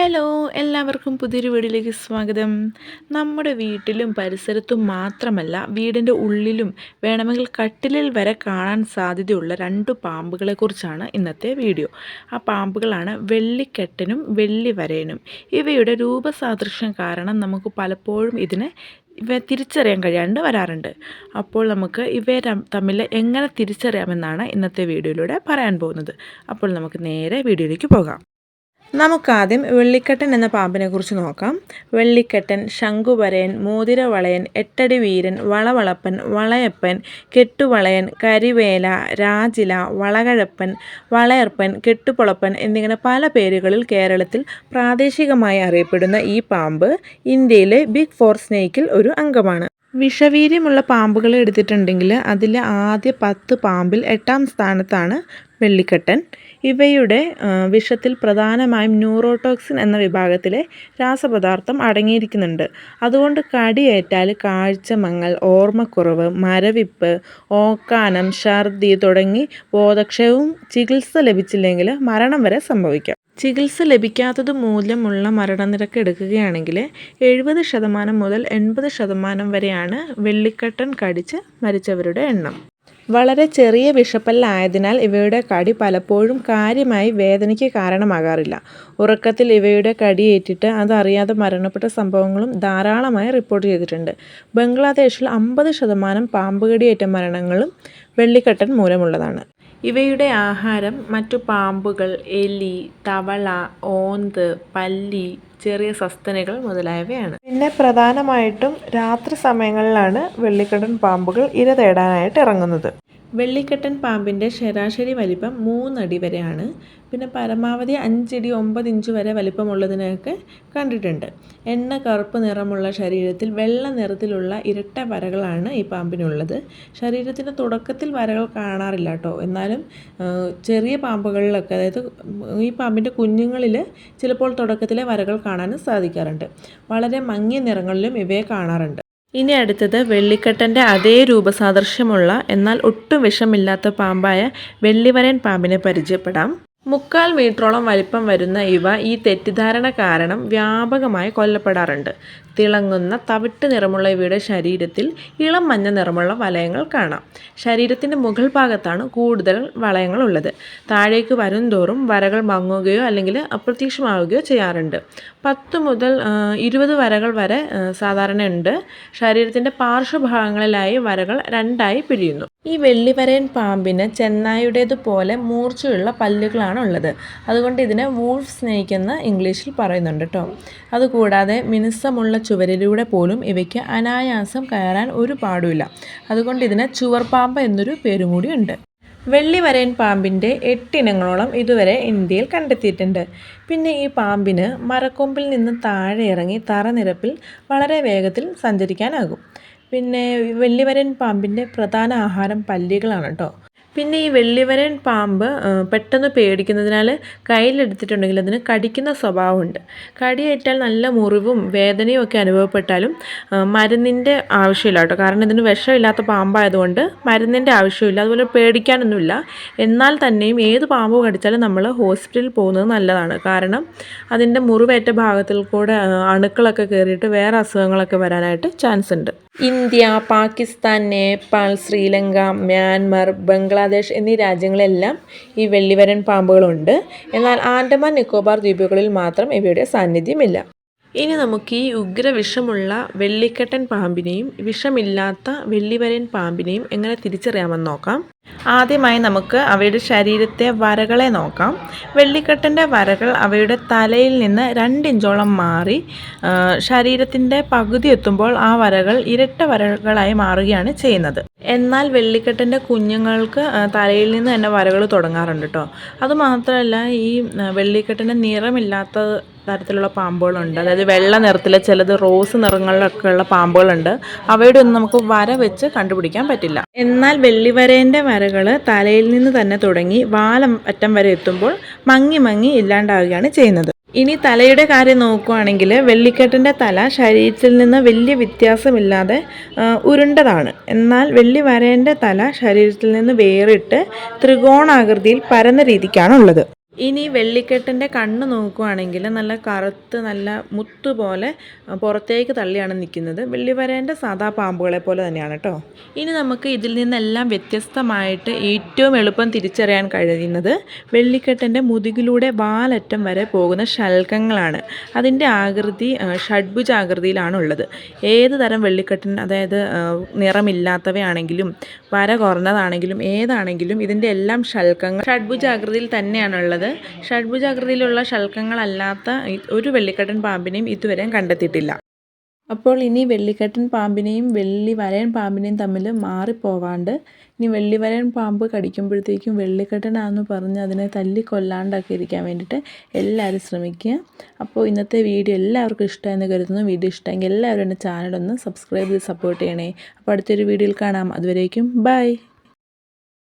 Hello എല്ലാവർക്കും പുതിയൊരു വീഡിയോയിലേക്ക് സ്വാഗതം. നമ്മുടെ വീട്ടിലും പരിസരത്തും മാത്രമല്ല വീടിന്റെ ഉള്ളിലും വേണമെങ്കിൽ കട്ടിലിൽ വരെ കാണാൻ സാധ്യതയുള്ള രണ്ട് പാമ്പുകളെക്കുറിച്ചാണ് ഇന്നത്തെ വീഡിയോ. ആ പാമ്പുകളാണ് വെള്ളിക്കെട്ടനും വെള്ളിവരയനും ഇവയുടെ രൂപസാദൃശ്യം കാരണം നമുക്ക് പലപ്പോഴും ഇതിനെ ഇവ തിരിച്ചറിയാൻ കഴിയാണ്ട് വരാറുണ്ട്. അപ്പോൾ നമുക്ക് ഇവയെ തമ്മിൽ എങ്ങനെ തിരിച്ചറിയാമെന്നാണ് ഇന്നത്തെ വീഡിയോയിലൂടെ പറയാൻ പോകുന്നത്. അപ്പോൾ നമുക്ക് നേരെ വീഡിയോയിലേക്ക് പോകാം. നമുക്കാദ്യം വെള്ളിക്കെട്ടൻ എന്ന പാമ്പിനെ കുറിച്ച് നോക്കാം. വെള്ളിക്കെട്ടൻ ശംഖുവരയൻ മോതിരവളയൻ എട്ടടി വീരൻ വളവളപ്പൻ വളയപ്പൻ കെട്ടുവളയൻ കരിവേല രാജില വളകഴപ്പൻ വളയർപ്പൻ കെട്ടുപൊളപ്പൻ എന്നിങ്ങനെ പല പേരുകളിൽ കേരളത്തിൽ പ്രാദേശികമായി അറിയപ്പെടുന്ന ഈ പാമ്പ് ഇന്ത്യയിലെ ബിഗ് ഫോർ സ്നേക്കിൽ ഒരു അംഗമാണ്. വിഷവീര്യമുള്ള പാമ്പുകളെ എടുത്തിട്ടുണ്ടെങ്കിൽ അതിൽ ആദ്യ പത്ത് പാമ്പിൽ എട്ടാം സ്ഥാനത്താണ് വെള്ളിക്കെട്ടൻ. ഇവയുടെ വിഷത്തിൽ പ്രധാനമായും ന്യൂറോടോക്സിൻ എന്ന വിഭാഗത്തിലെ രാസപദാർത്ഥം അടങ്ങിയിരിക്കുന്നുണ്ട്. അതുകൊണ്ട് കടിയേറ്റാൽ കാഴ്ച മങ്ങൽ ഓർമ്മക്കുറവ് മരവിപ്പ് ഓക്കാനം ഛർദി തുടങ്ങി ബോധക്ഷയവും ചികിത്സ ലഭിച്ചില്ലെങ്കിൽ മരണം വരെ സംഭവിക്കാം. ചികിത്സ ലഭിക്കാത്തത് മൂലമുള്ള മരണനിരക്ക് എടുക്കുകയാണെങ്കിൽ എഴുപത് ശതമാനം മുതൽ എൺപത് ശതമാനം വരെയാണ് വെള്ളിക്കട്ടൻ കടിച്ച് മരിച്ചവരുടെ എണ്ണം. വളരെ ചെറിയ വിഷപ്പല്ലായതിനാൽ ഇവയുടെ കടി പലപ്പോഴും കാര്യമായി വേദനയ്ക്ക് കാരണമാകാറില്ല. ഉറക്കത്തിൽ ഇവയുടെ കടി കടിയേറ്റിട്ട് അതറിയാതെ മരണപ്പെട്ട സംഭവങ്ങളും ധാരാളമായി റിപ്പോർട്ട് ചെയ്തിട്ടുണ്ട്. ബംഗ്ലാദേശിൽ അമ്പത് ശതമാനം പാമ്പ് കടിയേറ്റ മരണങ്ങളും വെള്ളിക്കട്ടൻ മൂലമുള്ളതാണ്. ഇവയുടെ ആഹാരം മറ്റു പാമ്പുകൾ എലി തവള ഓന്ത് പല്ലി ചെറിയ സസ്തനികൾ മുതലായവയാണ്. പിന്നെ പ്രധാനമായിട്ടും രാത്രി സമയങ്ങളിലാണ് വെള്ളിക്കടൻ പാമ്പുകൾ ഇര തേടാനായിട്ട് ഇറങ്ങുന്നത്. വെള്ളിക്കെട്ടൻ പാമ്പിന്റെ ശരാശരി വലിപ്പം മൂന്നടി വരെയാണ്. പിന്നെ പരമാവധി അഞ്ചടി ഒമ്പത് ഇഞ്ച് വരെ വലിപ്പമുള്ളതിനെയൊക്കെ കണ്ടിട്ടുണ്ട്. എണ്ണ കറുപ്പ് നിറമുള്ള ശരീരത്തിൽ വെള്ള നിറത്തിലുള്ള ഇരട്ട വരകളാണ് ഈ പാമ്പിനുള്ളത്. ശരീരത്തിന്റെ തുടക്കത്തിൽ വരകൾ കാണാറില്ല കേട്ടോ. എന്നാലും ചെറിയ പാമ്പുകളിലൊക്കെ അതായത് ഈ പാമ്പിന്റെ കുഞ്ഞുങ്ങളിൽ ചിലപ്പോൾ തുടക്കത്തിലെ വരകൾ കാണാനും സാധിക്കാറുണ്ട്. വളരെ മങ്ങിയ നിറങ്ങളിലും ഇവയെ കാണാറുണ്ട്. ഇനി അടുത്തത് വെള്ളിക്കെട്ടന്റെ അതേ രൂപസാദൃശ്യമുള്ള എന്നാൽ ഒട്ടും വിഷമില്ലാത്ത പാമ്പായ വെള്ളിവരൻ പാമ്പിനെ പരിചയപ്പെടാം. മുക്കാൽ മീറ്ററോളം വലിപ്പം വരുന്ന ഇവ ഈ തെറ്റിദ്ധാരണ കാരണം വ്യാപകമായി കൊല്ലപ്പെടാറുണ്ട്. തിളങ്ങുന്ന തവിട്ട് നിറമുള്ള ഇവയുടെ ശരീരത്തിൽ ഇളം മഞ്ഞ നിറമുള്ള വലയങ്ങൾ കാണാം. ശരീരത്തിന്റെ മുകൾ ഭാഗത്താണ് കൂടുതൽ വളയങ്ങൾ ഉള്ളത്. താഴേക്ക് വരും തോറും വരകൾ മങ്ങുകയോ അല്ലെങ്കിൽ അപ്രത്യക്ഷമാവുകയോ ചെയ്യാറുണ്ട്. പത്ത് മുതൽ ഇരുപത് വരകൾ വരെ സാധാരണയുണ്ട്. ശരീരത്തിന്റെ പാർശ്വഭാഗങ്ങളിലായി വരകൾ രണ്ടായി പിരിയുന്നു. ഈ വെള്ളിവരയൻ പാമ്പിന് ചെന്നായുടേതുപോലെ മൂർച്ചയുള്ള പല്ലുകളാണ് ഉള്ളത് അതുകൊണ്ട് ഇതിനെ വൂൾഫ് സ്നേക്ക് എന്ന് ഇംഗ്ലീഷിൽ പറയുന്നുണ്ട് കേട്ടോ അതുകൂടാതെ മിനുസമുള്ള ചുവരിലൂടെ പോലും ഇവയ്ക്ക് അനായാസം കയറാൻ ഒരു പാടുമില്ല. അതുകൊണ്ട് ഇതിന് ചുവർപ്പാമ്പ് എന്നൊരു പേരും കൂടി ഉണ്ട്. വെള്ളിവരയൻ പാമ്പിന്റെ എട്ടിനങ്ങളോളം ഇതുവരെ ഇന്ത്യയിൽ കണ്ടെത്തിയിട്ടുണ്ട്. പിന്നെ ഈ പാമ്പിന് മരക്കൊമ്പിൽ നിന്ന് താഴെ ഇറങ്ങി തറനിരപ്പിൽ വളരെ വേഗത്തിൽ സഞ്ചരിക്കാനാകും. പിന്നെ വെള്ളിവരൻ പാമ്പിന്റെ പ്രധാന ആഹാരം പല്ലികളാണ് കേട്ടോ പിന്നെ ഈ വെള്ളിവരൻ പാമ്പ് പെട്ടെന്ന് പേടിക്കുന്നതിനാൽ കയ്യിലെടുത്തിട്ടുണ്ടെങ്കിൽ അതിന് കടിക്കുന്ന സ്വഭാവമുണ്ട്. കടിയേറ്റാൽ നല്ല മുറിവും വേദനയും ഒക്കെ അനുഭവപ്പെട്ടാലും മരുന്നിന്റെ ആവശ്യമില്ല കേട്ടോ. കാരണം ഇതിന് വിഷമില്ലാത്ത പാമ്പായതുകൊണ്ട് മരുന്നിന്റെ ആവശ്യമില്ല. അതുപോലെ പേടിക്കാനൊന്നുമില്ല. എന്നാൽ തന്നെയും ഏത് പാമ്പ് കടിച്ചാലും നമ്മൾ ഹോസ്പിറ്റലിൽ പോകുന്നത് നല്ലതാണ്. കാരണം അതിന്റെ മുറിവേറ്റ ഭാഗത്തിൽ കൂടെ അണുക്കളൊക്കെ കയറിയിട്ട് വേറെ അസുഖങ്ങളൊക്കെ വരാനായിട്ട് ചാൻസ് ഉണ്ട് ഇന്ത്യ പാകിസ്ഥാൻ നേപ്പാൾ ശ്രീലങ്ക മ്യാൻമർ ബംഗ്ലാദേശ് എന്നീ രാജ്യങ്ങളെല്ലാം ഈ വെള്ളിവരൻ പാമ്പുകളുണ്ട്. എന്നാൽ ആൻഡമാൻ നിക്കോബാർ ദ്വീപുകളിൽ മാത്രം ഇവയുടെ സാന്നിധ്യമില്ല. ഇനി നമുക്ക് ഈ ഉഗ്ര വിഷമുള്ള വെള്ളിക്കെട്ടൻ പാമ്പിനെയും വിഷമില്ലാത്ത വെള്ളിവരൻ പാമ്പിനെയും എങ്ങനെ തിരിച്ചറിയാമെന്ന് നോക്കാം. ആദ്യമായി നമുക്ക് അവയുടെ ശരീരത്തെ വരകളെ നോക്കാം. വെള്ളിക്കെട്ടന്റെ വരകൾ അവയുടെ തലയിൽ നിന്ന് രണ്ടിഞ്ചോളം മാറി ശരീരത്തിന്റെ പകുതി എത്തുമ്പോൾ ആ വരകൾ ഇരട്ട വരകളായി മാറുകയാണ് ചെയ്യുന്നത്. എന്നാൽ വെള്ളിക്കെട്ടന്റെ കുഞ്ഞുങ്ങൾക്ക് തലയിൽ നിന്ന് തന്നെ വരകൾ തുടങ്ങാറുണ്ട് കേട്ടോ അതുമാത്രമല്ല ഈ വെള്ളിക്കെട്ടിന്റെ നിറമില്ലാത്ത തരത്തിലുള്ള പാമ്പുകളുണ്ട്. അതായത് വെള്ള നിറത്തിലെ ചിലത് റോസ് നിറങ്ങളിലൊക്കെ ഉള്ള പാമ്പുകളുണ്ട്. അവയുടെ ഒന്നും നമുക്ക് വര വെച്ച് കണ്ടുപിടിക്കാൻ പറ്റില്ല. എന്നാൽ വെള്ളിവരേന്റെ വരകൾ തലയിൽ നിന്ന് തന്നെ തുടങ്ങി വാലം അറ്റം വരെ എത്തുമ്പോൾ മങ്ങി മങ്ങി ഇല്ലാണ്ടാവുകയാണ് ചെയ്യുന്നത്. ഇനി തലയുടെ കാര്യം നോക്കുകയാണെങ്കിൽ വെള്ളിക്കെട്ടിന്റെ തല ശരീരത്തിൽ നിന്ന് വലിയ വ്യത്യാസമില്ലാതെ ഉരുണ്ടതാണ്. എന്നാൽ വെള്ളി വരേന്റെ തല ശരീരത്തിൽ നിന്ന് വേറിട്ട് ത്രികോണാകൃതിയിൽ പരന്ന രീതിക്കാണ് ഉള്ളത് ഇനി വെള്ളിക്കെട്ടിന്റെ കണ്ണ് നോക്കുകയാണെങ്കിൽ നല്ല കറുത്ത് നല്ല മുത്ത് പോലെ പുറത്തേക്ക് തള്ളിയാണ് നിൽക്കുന്നത് വെള്ളിവരേന്റെ സാധാ പാമ്പുകളെ പോലെ തന്നെയാണ് കേട്ടോ ഇനി നമുക്ക് ഇതിൽ നിന്നെല്ലാം വ്യത്യസ്തമായിട്ട് ഏറ്റവും എളുപ്പം തിരിച്ചറിയാൻ കഴിയുന്നത് വെള്ളിക്കെട്ടിന്റെ മുതുകിലൂടെ വാലറ്റം വരെ പോകുന്ന ശൽക്കങ്ങളാണ് അതിന്റെ ആകൃതി ഷഡ്ഭുജാകൃതിയിലാണുള്ളത് ഏത് തരം വെള്ളിക്കെട്ടിൻ അതായത് നിറമില്ലാത്തവയാണെങ്കിലും വര കുറഞ്ഞതാണെങ്കിലും ഏതാണെങ്കിലും ഇതിന്റെ എല്ലാം ശൽക്കങ്ങൾ ഷഡ്ഭുജാകൃതിയിൽ തന്നെയാണുള്ളത്. ഷഡ്ഭുജാകൃതിയിലുള്ള ശൽക്കങ്ങളല്ലാത്ത ഒരു വെള്ളിക്കട്ടൻ പാമ്പിനെയും ഇതുവരെ കണ്ടെത്തിയിട്ടില്ല. അപ്പോൾ ഇനി വെള്ളിക്കട്ടൻ പാമ്പിനെയും വെള്ളി വരയൻ പാമ്പിനെയും തമ്മിൽ മാറിപ്പോവാണ്ട് ഇനി വെള്ളി വരയൻ പാമ്പ് കടിക്കുമ്പോഴത്തേക്കും വെള്ളിക്കട്ടനാണെന്ന് പറഞ്ഞ് അതിനെ തല്ലി കൊല്ലാണ്ടൊക്കെ ഇരിക്കാൻ വേണ്ടിയിട്ട് എല്ലാവരും ശ്രമിക്കുക. അപ്പോൾ ഇന്നത്തെ വീഡിയോ എല്ലാവർക്കും ഇഷ്ടമെന്ന് കരുതുന്നു. വീഡിയോ ഇഷ്ടമെങ്കിൽ എല്ലാവരും എന്റെ ചാനലൊന്ന് സബ്സ്ക്രൈബ് ചെയ്ത് സപ്പോർട്ട് ചെയ്യണേ. അപ്പോൾ അടുത്തൊരു വീഡിയോയിൽ കാണാം. അതുവരേക്കും ബൈ.